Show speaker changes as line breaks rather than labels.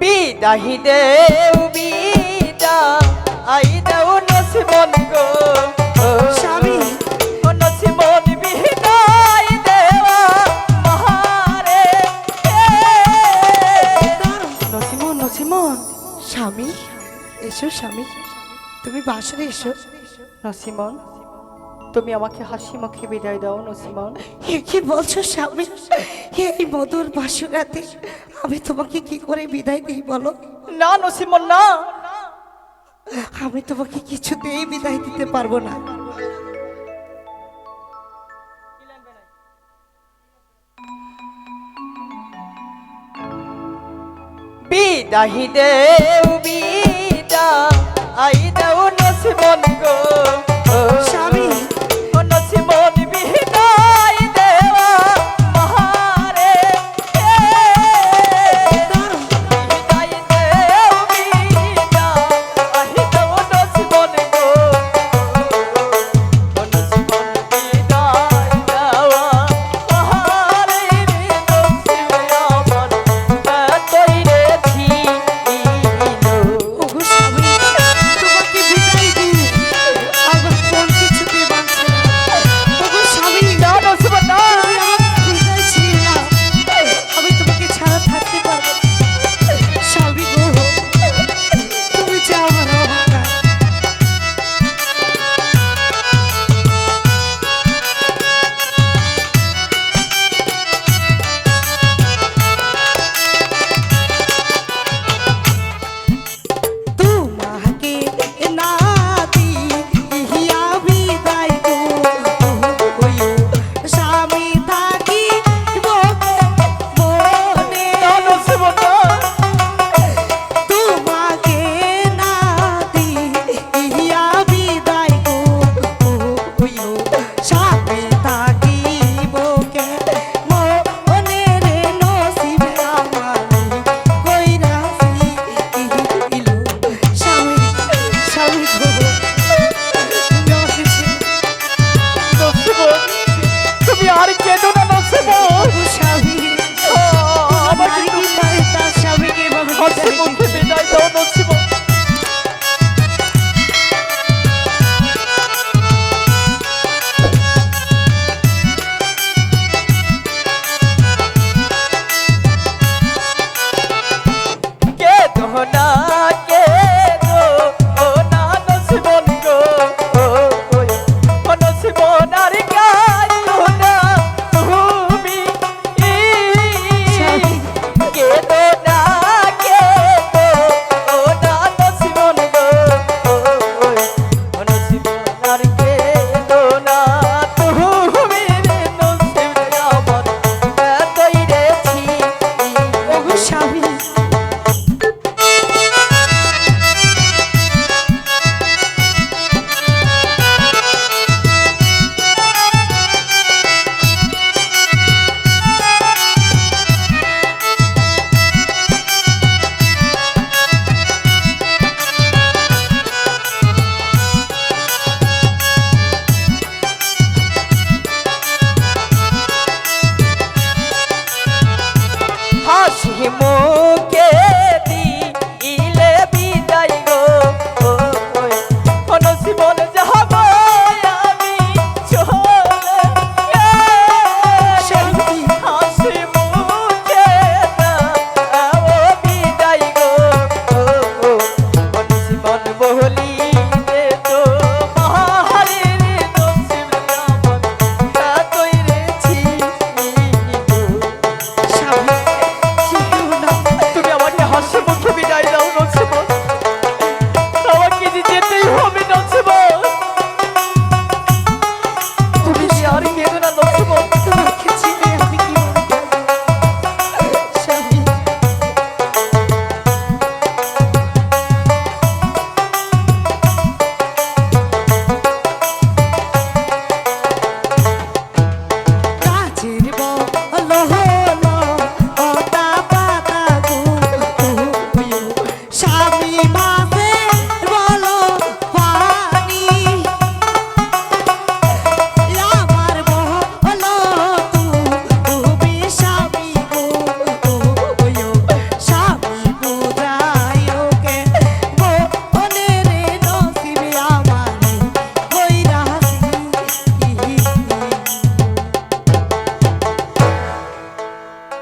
বিদাহি দেও বিদা আই দেও নসিবন গো।
স্বামী।
ও নসিবন বিদাই দেওয়া মহারে।
নসিমন নসিমন। স্বামী এসো স্বামী। তুমি বাসরে এসো।
নসিমন তুমি আমাকে হাসি মুখে বিদায় দাও নসিমন
কি বলছো স্বামী এই মধুর বাসরাতে আমি তোমাকে কি করে বিদায় দিই বলো?
না নসিমন না।
আমি তোমাকে কিছুতেই বিদায় দিতে পারব না।
বিদাহি দেও বিদা আই দেও নসিবন গো। কাটা